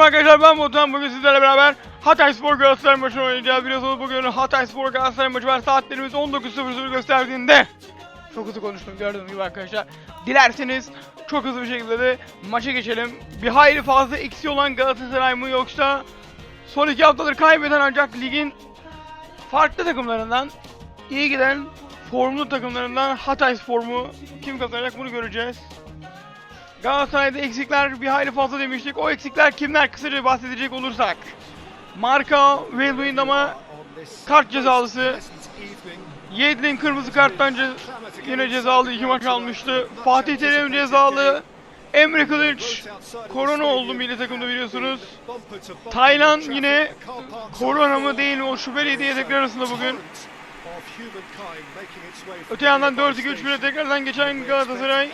Merhaba arkadaşlar ben Batuhan bugün sizlerle beraber Hatay Spor Galatasaray maçını oynayacağız biliyorsunuz bugün Hatay Spor Galatasaray maçı var. Saatlerimiz 19.00 gösterdiğinde Çok hızlı konuştum gördüğünüz gibi arkadaşlar. Dilerseniz çok hızlı bir şekilde de maça geçelim. Bir hayli fazla eksi olan Galatasaray mı yoksa Son iki haftadır kaybeden ancak ligin farklı takımlarından iyi giden formlu takımlarından Hatay Spor mu? Kim kazanacak bunu göreceğiz Galatasaray'da eksikler bir hayli fazla demiştik. O eksikler kimler kısaca bahsedecek olursak. Marka ve Luyendam'a kart cezalısı. Yedlin kırmızı karttan ce- yine cezalı iki maç almıştı. Fatih Terim cezalı. Emre Kılıç korona oldu milli takımda biliyorsunuz. Taylan yine korona mı değil mi o şüpheli yedekler arasında bugün. Öte yandan 4-2-3-1'e tekrardan geçen Galatasaray.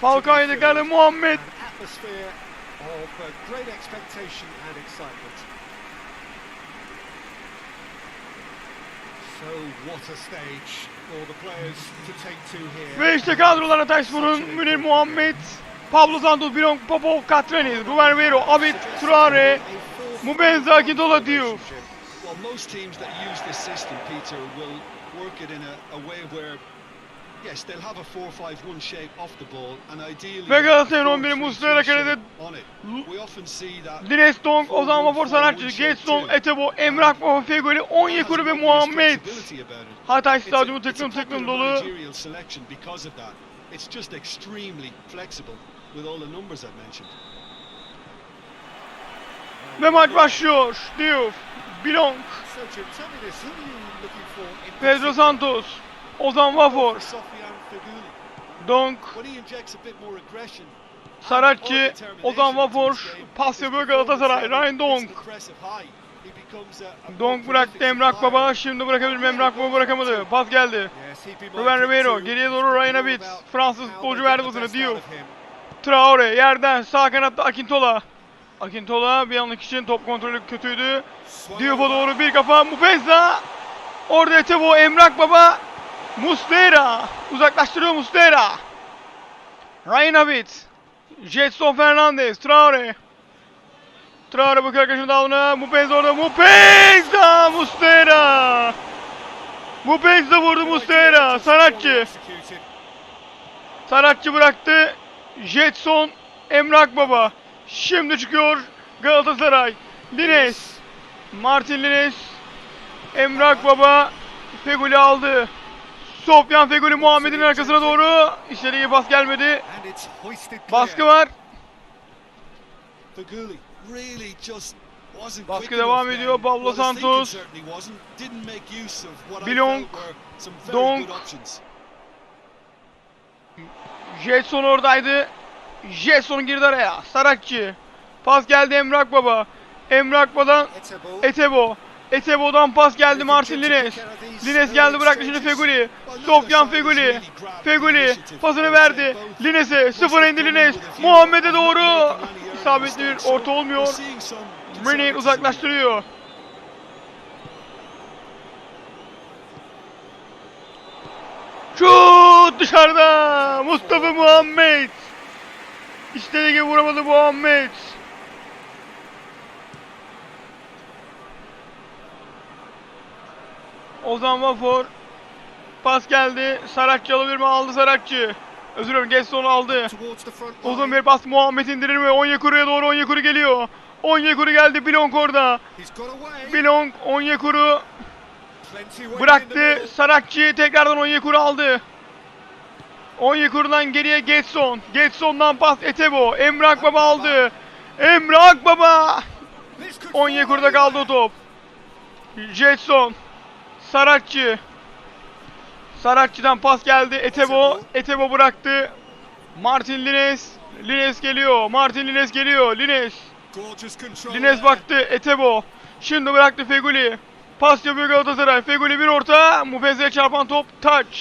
Falcao yedeklerde Muhammed. Ve işte kadrolar Hatayspor'un Münir Muhammed, Pablo Santos, Bilon Popov, Katrani, Ruben Vero, Abid Traore, Mubenza Akintola Diouf. Well, most teams that use this system, Peter, will work it in a, a way where, yes, they'll have a 4-5-1 shape off the ball, and ideally... Ve Galatasaray'ın a 11'i 4-3-3 Muslera kalede shape on it. We often see that... Lines Dong, Ozan Vapor Sanatçı, Getson, Etebo, Emrah Baba, Fegoli, Onyekuru ve Muhammed. Hatay stadyumu tıklım tıklım dolu. It's just extremely flexible with all the numbers I've mentioned. Ve maç başlıyor. Diouf, Bilong, Pedro Santos, Ozan Feghouli, Donk, Saratçı, Ozan Vafor, pas yapıyor Galatasaray, Ryan Donk. Donk bıraktı Emrak Baba, şimdi bırakabilir mi Emrak Baba bırakamadı. Pas geldi. Ruben Ribeiro, geriye doğru Ryan No Abit. doubt Fransız futbolcu verdi pasını. Diouf. Traore yerden sağ kanatta Akintola. Akintola bir anlık için top kontrolü kötüydü. Diof'a doğru bir kafa Mupenza. Orada Etebo, Emrak Baba. Muslera. Uzaklaştırıyor Muslera. Abit. Jetson Fernandez. Traore. Traore bakıyor arkadaşının davına. Mupenza orada. Mupenza! Muslera. Mupenza vurdu Muslera. Sanatçı. Saratçı bıraktı. Jetson, Emrak Baba. Şimdi çıkıyor Galatasaray. Lines. Martin Lines. Emrak Baba. Feguli aldı. Sofyan Feguli Muhammed'in arkasına doğru. İçeriye pas gelmedi. Baskı var. Baskı devam ediyor. Pablo Santos. Bilong. options. Jetson oradaydı. Jetson girdi araya. Saratçı. Pas geldi Emrak Baba. Emrak Baba'dan Etebo. Etebo. Etebo'dan pas geldi Martin Lines. Lines geldi bıraktı şimdi Feguli. Sofyan Feguli. Feguli pasını verdi. Lines'e sıfır indi Lines. Muhammed'e doğru. İsabetli bir orta olmuyor. Münir uzaklaştırıyor. Şut dışarıda. Mustafa Muhammed. İstediği gibi vuramadı Muhammed. Ozan Vafor. Pas geldi. Saratçı alabilir mi? Aldı Saratçı. Özür dilerim. Gesson aldı. Uzun bir pas Muhammed indirir mi? Onyekuru'ya doğru Onyekuru geliyor. Onyekuru geldi. Bilong orada. Bilong Onyekuru bıraktı. Saratçı tekrardan Onyekuru aldı. Onyekuru'dan geriye Getson. Getson'dan pas Etebo. Emrak Baba aldı. Emrak Baba. This could Onyekuru'da kaldı o top. Jetson. Saratçı. Saratçı'dan pas geldi. Etebo. Etebo bıraktı. Martin Lines. Lines geliyor. Martin Lines geliyor. Lines. Lines baktı. Etebo. Şimdi bıraktı Feguli. Pas yapıyor Galatasaray. Feguli bir orta. Mupeze'ye çarpan top. Touch.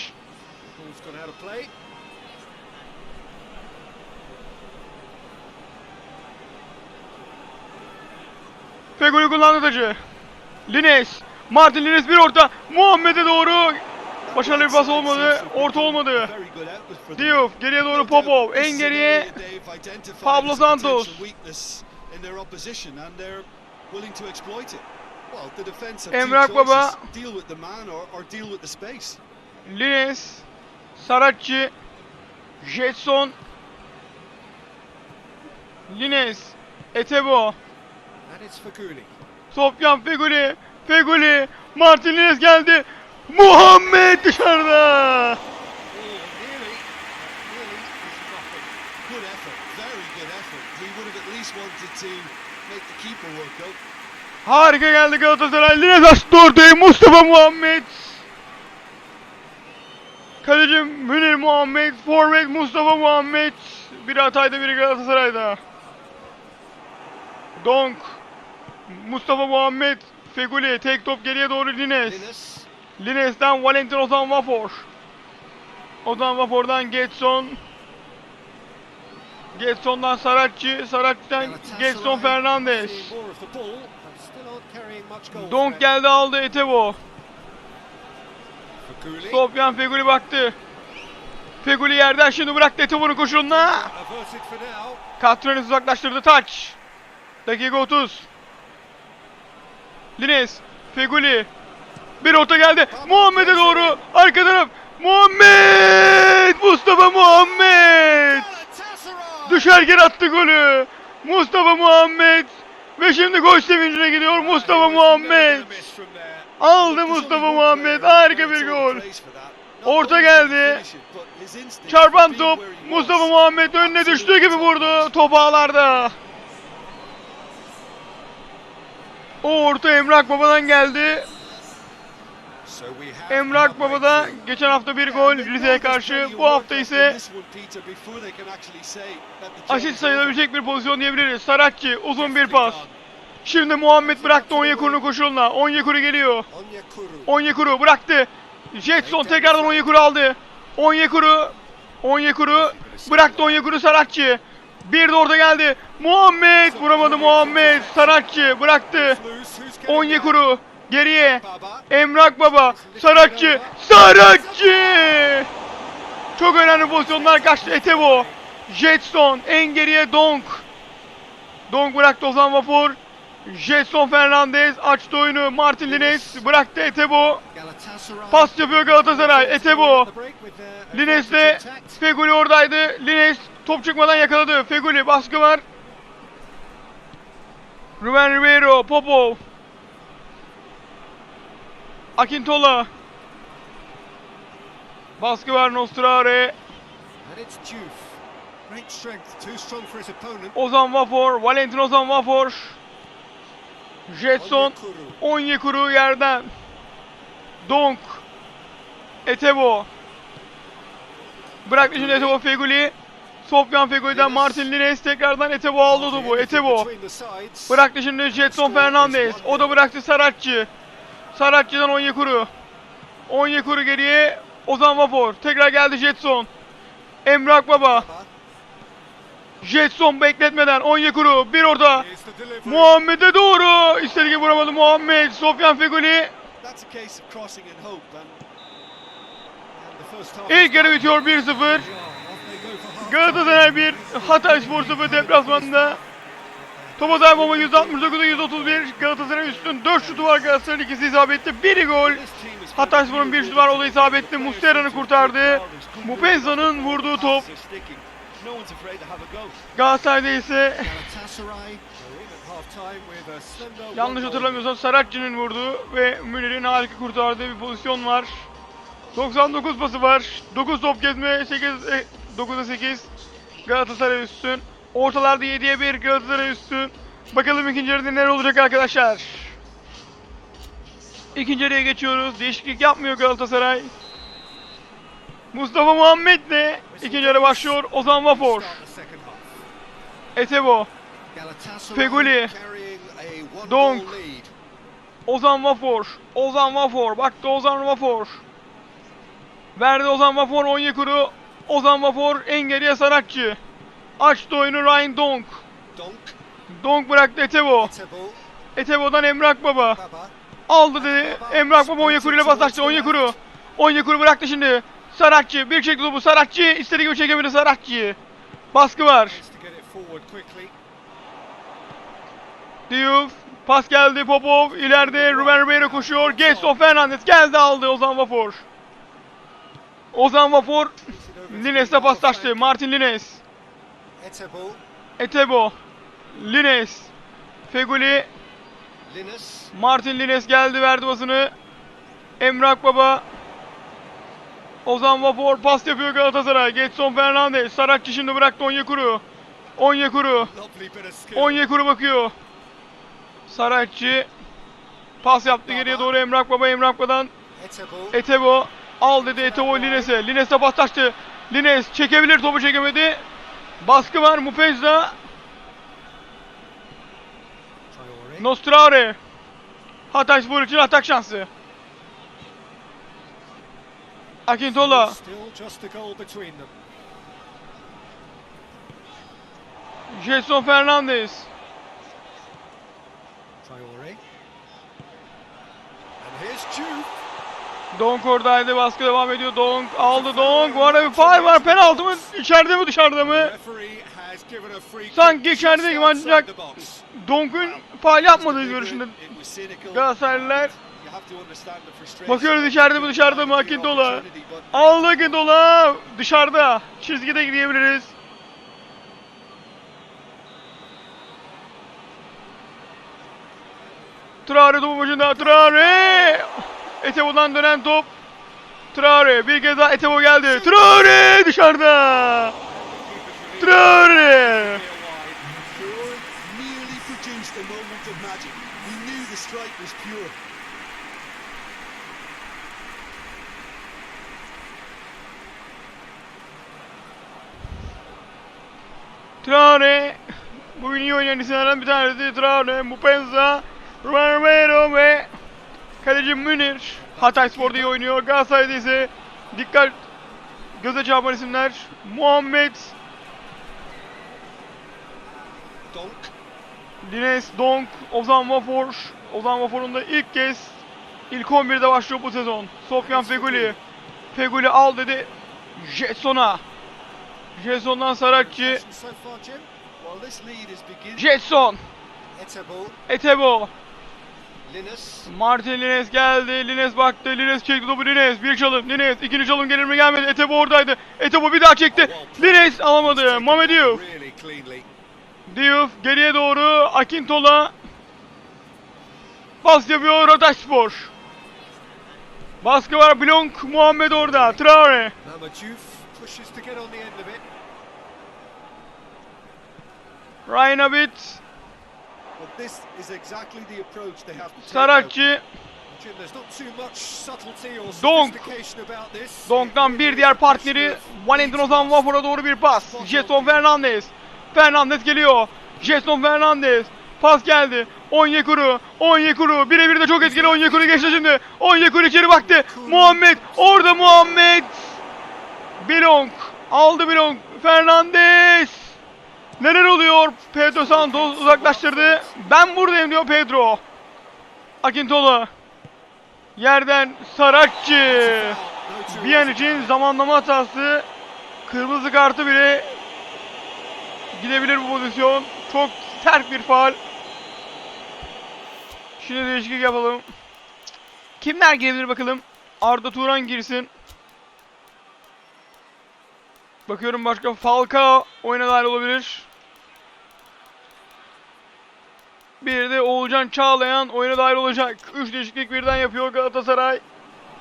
Feguli kullandı tacı. Lines. Martin Lines bir orta. Muhammed'e doğru. Başarılı bir pas olmadı. Orta olmadı. Diouf geriye doğru Popov. En geriye Pablo Santos. in their opposition and they're willing to exploit it. Well, the defence have Emrah two Baba. choices: deal with the man or, or deal with the space. Lines, Saratçı, Jetson, Lines, Etebo. Sofyan Feguli, Feguli, Martin Lines geldi. Muhammed dışarıda. Harika geldi Galatasaray. Lines açtı ortayı. Mustafa Muhammed. Kaleci Münir Muhammed. Forvet Mustafa Muhammed. Biri Hatay'da biri Galatasaray'da. Donk. Mustafa Muhammed. Feguli. Tek top geriye doğru Lines. Linus, Lines'ten Valentin Ozan Vafor. Ozan Vafor'dan Getson. Getson'dan Saratçı. Saratçı'dan Getson goal Donk geldi aldı Etebo. Sofyan Feguli baktı. Feguli yerden şimdi bıraktı Etebo'nun koşuluna. Katronius uzaklaştırdı taç. Dakika 30. Lines. Feguli. Bir orta geldi. Muhammed'e doğru. Arka taraf. Muhammed! Mustafa Muhammed! Düşerken attı golü. Mustafa Muhammed. Ve şimdi gol sevincine gidiyor Mustafa Muhammed. Aldı Mustafa Muhammed. Harika bir gol. Orta geldi. Çarpan top Mustafa Muhammed önüne düştüğü gibi vurdu. Top ağlarda. O orta Emrah Baba'dan geldi. Emrah Baba da geçen hafta bir gol Rize'ye karşı. Bu hafta ise asist sayılabilecek bir pozisyon diyebiliriz. Saratçı uzun bir pas. Şimdi Muhammed bıraktı Onyekuru'nun koşuluna. Onyekuru geliyor. Onyekuru bıraktı. Jetson tekrardan Onyekuru aldı. Onyekuru Onyekuru bıraktı Onyekuru Saratçı. Bir de orada geldi. Muhammed vuramadı Muhammed. Saratçı bıraktı. Onyekuru geriye. Emrak Baba Saratçı Saratçı Çok önemli pozisyonlar kaçtı Etebo Jetson en geriye Donk Donk bıraktı Ozan Vapur Jetson Fernandez açtı oyunu Martin Lines bıraktı Etebo. Pas yapıyor Galatasaray Etebo The break with their Lines advantage de intact. Feguli oradaydı Lines top çıkmadan yakaladı. Feguli baskı var. Ruben Ribeiro Popov Akintola. Baskı var Nostrare. Ozan Vafor Valentin Ozan Vafor. Jetson. Onyekuru yerden. Donk Etebo. Bıraktı şimdi Etebo Feguli Sofyan Feguli'den Martin Lines tekrardan Etebo aldı topu Etebo. Bıraktı şimdi Jetson Fernandez. O da bıraktı Saratçı. Saratçı'dan Onyekuru. Onyekuru geriye. Ozan Vafor. Tekrar geldi Jetson. Emrak Baba. Jetson bekletmeden Onyekuru. Bir orada. Muhammed'e doğru. İstediği gibi vuramadı Muhammed. Sofyan half İlk yarı bitiyor 1-0. Galatasaray 1. Hatay Spor 0 deplasmanında. Topa sahip olma %69'a 131. Galatasaray üstün 4 şutu var Galatasaray'ın ikisi isabetli. Biri gol. Hatayspor'un bir şutu var o da isabetli. Muslera'nı kurtardı. Mupenza'nın vurduğu top. Galatasaray'da ise yanlış hatırlamıyorsam Saratçı'nın vurduğu ve Münir'in harika kurtardığı bir pozisyon var. 99 pası var. 9 top gezme 8 e, 9'a 8 Galatasaray üstün. Ortalarda 7'ye 1 Galatasaray üstün. Bakalım ikinci yarıda neler olacak arkadaşlar. İkinci yarıya geçiyoruz. Değişiklik yapmıyor Galatasaray. Mustafa Muhammed ne? İkinci yarı başlıyor. Ozan half. Etebo. Feguli. lead. Ozan Vafor. Ozan Vafor. Baktı Ozan Vafor. Verdi Ozan Vafor Onyekuru. Ozan Vafor en geriye Saratçı. Açtı oyunu Ryan Donk. Donk. Donk bıraktı Etebo. Tebo. Etebo'dan Emrak Baba. Baba. Aldı dedi. Emrak Baba Onyekuru ile pas açtı. Onyekuru. Onyekuru bıraktı şimdi. Saratçı. Bir çekti topu. Saratçı. istediği gibi çekemedi Saratçı. Baskı var. Diouf. Pas geldi Popov. İleride Ruben Ribeiro koşuyor. Getson Fernandes geldi aldı Ozan Vafor. Ozan Vafor Lines'e pas taştı. Martin Lines. Etebo, Etebo. Lines. Feguli. Linus. Martin Lines geldi verdi basını. Emre Akbaba. Ozan Vafor pas yapıyor Galatasaray. Getson Fernandes. Sarakçı şimdi bıraktı Onyekuru. Onyekuru. Onyekuru bakıyor. Sarakçı. Pas yaptı geriye doğru Emre Akbaba. Emre Akbaba'dan Etebo, Etebo. Al dedi Etebo Lines'e. Lines'e pas taştı. Lines çekebilir topu çekemedi. Baskı var Mupezza. Traore, Nostraure. Hatay Spor için atak şansı. Akintola. Jason Fernandes. Traore. And here's Juve. Donk oradaydı. Baskı devam ediyor. Donk aldı Donk. Bu arada bir faul var. Penaltı mı? İçeride mi dışarıda mı? Sanki içeride gibi ancak. Donk'un faul yapmadığı görüşünde. Galatasaraylılar. Bakıyoruz içeride mi dışarıda mı but Aldı Akintola. Dışarıda. Çizgide gidebiliriz. Traore topu başında. Traore. Etebo'dan dönen top. Traore. Bir kez daha Etebo geldi. Traore dışarıda. Traore. Traore. Bugün iyi oynayan isimlerden bir tanesi Traore, Mupenza, Ribeiro ve kaleci Münir. Hatay Spor'da iyi oynuyor. Galatasaray'da ise dikkat göze çarpan isimler Muhammed, Donk. Lines Donk, Ozan Vafor. Ozan Vafor'un da ilk kez ilk 11'de başlıyor bu sezon. Sofyan Feguli. Feguli al dedi Jetson'a. Jetson'dan beginning. Jetson. Etebo, Etebo. Linus. Martin Lines geldi. Lines baktı. Lines çekti topu Lines. Bir çalım. Lines. ikinci çalım gelir mi gelmedi. Etebo oradaydı. Etebo bir daha çekti. Lines alamadı. Mehmet Diouf. Diouf geriye doğru. Akintola. Pas yapıyor Rotaspor. Baskı var. Blonk. Muhammed orada. Traore. Ryan Abit. Sarakçı. Donk. Donk'tan bir diğer partneri Valentin Ozan Vafor'a doğru bir pas. Jetson Fernandes. Fernandes geliyor. Jetson Fernandes. Pas geldi. Onyekuru. Onyekuru. Birebir de çok etkili Onyekuru geçti şimdi. Onyekuru içeri baktı. Muhammed. Orada Muhammed. Bilong. Aldı Bilong. Fernandes. Neler oluyor? Pedro Santos uzaklaştırdı. Ben buradayım diyor Pedro. Akintola. Yerden Sarakçı. No two Bir an için zamanlama hatası kırmızı kartı bile gidebilir bu pozisyon. Çok sert bir faal. Şimdi değişiklik yapalım. Kimler girebilir bakalım. Arda Turan girsin. Bakıyorum başka Falcao oyuna dahil olabilir. Bir de Oğulcan Çağlayan oyuna dahil olacak. 3 değişiklik birden yapıyor Galatasaray.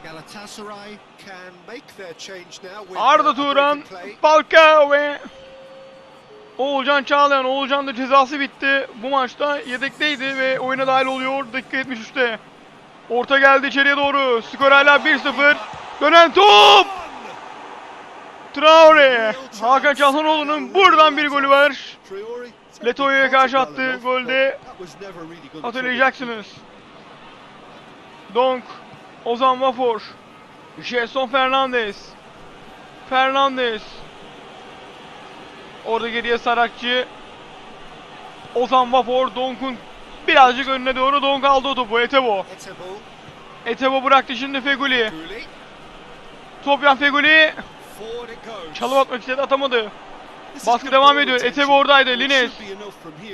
Galatasaray can make their change now with Arda Turan. Falcao ve Oğulcan Çağlayan. Oğulcan da cezası bitti. Bu maçta yedekteydi ve oyuna dahil oluyor dakika 73'te. Orta geldi içeriye doğru. Skor hala 1-0. Dönen top! Traore. Hakan Çalhanoğlu'nun buradan bir golü var. Leto'ya karşı attığı golde hatırlayacaksınız. Donk, Ozan Vafor, Jason Fernandes, Fernandes. Orada geriye Sarakçı, Ozan Vafor, Donk'un birazcık önüne doğru Donk aldı o topu. Etebo. Etebo, bıraktı şimdi Feguli. Topyan Feguli çalım atmak istedi atamadı. Baskı devam ediyor. Etebe oradaydı. Lines.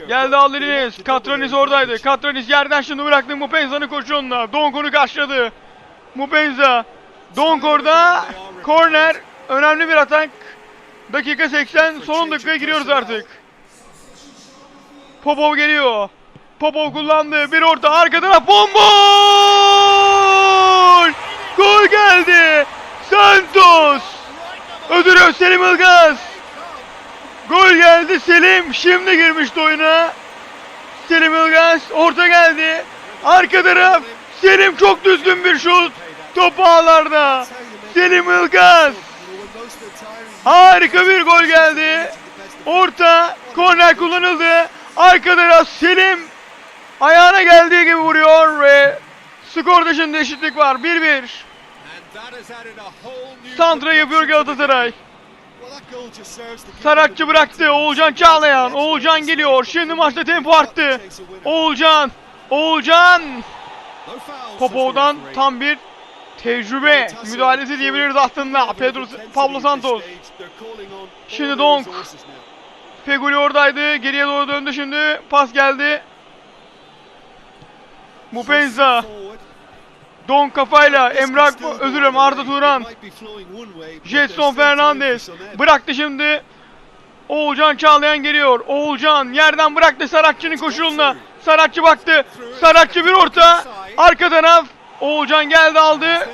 Geldi aldı Lines. Katranis oradaydı. Katranis yerden şimdi bıraktı Mupenza'nın koşuğunda. Donk onu karşıladı. Mupenza. Donk orada. Korner. Önemli bir atak. Dakika 80. Son dakikaya giriyoruz artık. Popov geliyor. Popov kullandı. Bir orta arka taraf bomboş. Gol geldi. Santos. Ödülü Selim Ilgaz. Gol geldi Selim. Şimdi girmişti oyuna. Selim Ilgaz orta geldi. Arka taraf. Selim çok düzgün bir şut. Top ağlarda. Selim Ilgaz. Harika bir gol geldi. Orta. Korner kullanıldı. Arka taraf Selim. Ayağına geldiği gibi vuruyor ve skorda şimdi eşitlik var. 1-1. And that has added a whole new Santra yapıyor Galatasaray. Them bıraktı. Oğulcan Çağlayan. Oğulcan geliyor. Şimdi maçta tempo arttı. Oğulcan. Oğulcan. Popov'dan tam bir tecrübe müdahalesi diyebiliriz aslında. Pedro Pablo Santos. Şimdi Donk. Feguli oradaydı. Geriye doğru döndü şimdi. Pas geldi. Mupenza. Don kafayla. Emrah özür dilerim Arda Turan. Jetson Fernandez. Bıraktı şimdi. Oğulcan Çağlayan geliyor. Oğulcan yerden bıraktı Saratçı'nın koşuluna. Saratçı baktı. Saratçı bir orta. Arka taraf. Oğulcan geldi aldı.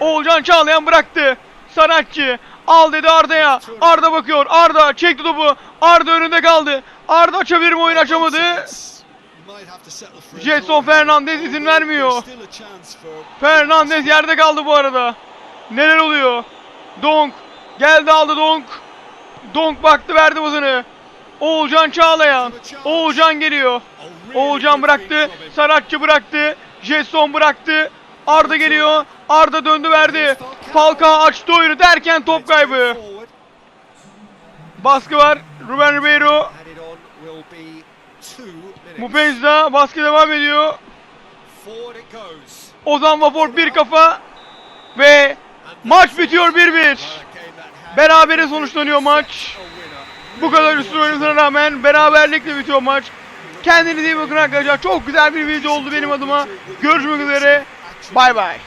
Oğulcan Çağlayan bıraktı. Saratçı al dedi Arda'ya. Arda bakıyor. Arda çekti topu. Arda önünde kaldı. Arda mi oyun açamadı. Jetson Fernandez izin vermiyor. Fernandez yerde kaldı bu arada. Neler oluyor? Donk geldi aldı Donk. Donk baktı verdi bazını. Oğulcan Çağlayan. Oğulcan geliyor. Oğulcan bıraktı. Saratçı bıraktı. Jetson bıraktı. Arda geliyor. Arda döndü verdi. Falcao açtı oyunu derken top kaybı. Baskı var. Ruben Ribeiro. Mupenza baskı devam ediyor. Ozan Vapor bir kafa ve maç bitiyor 1-1. Berabere sonuçlanıyor maç. Bu kadar üstün oyunculara rağmen beraberlikle bitiyor maç. Kendinize iyi bakın arkadaşlar. Çok güzel bir video oldu benim adıma. Görüşmek üzere. Bay bay.